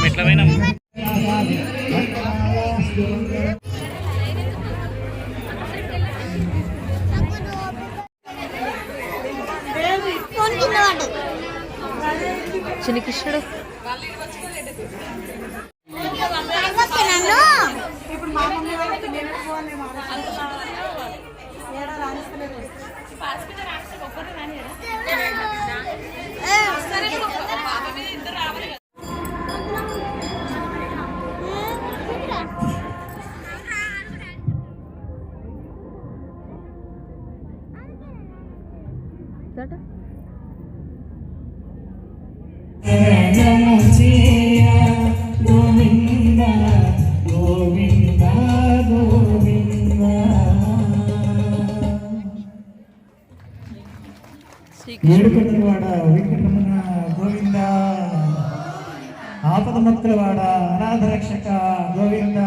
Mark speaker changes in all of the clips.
Speaker 1: మనం ఎట్లా పోయినాం?
Speaker 2: చిన్న కృష్ణుడు
Speaker 3: ಜಡ ಹೇ ಜಯ ಗೋವಿಂದ ಗೋವಿಂದ ಗೋವಿಂದ. ಕೇಡ್ಕಡರವಾಡ ವಿಕ್ರಮಣ್ಣ ಗೋವಿಂದ
Speaker 4: ಆಪದಮಕ್ಕಳವಾಡ ಆನಾದರಕ್ಷಕ ಗೋವಿಂದ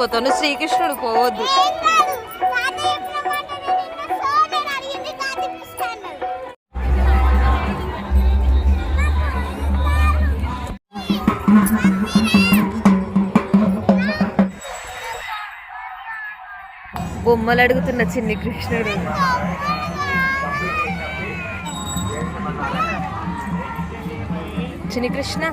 Speaker 2: పోతాను శ్రీకృష్ణుడు పోవద్దు. బొమ్మలు అడుగుతున్న చిన్ని కృష్ణుడు. చిన్ని కృష్ణ?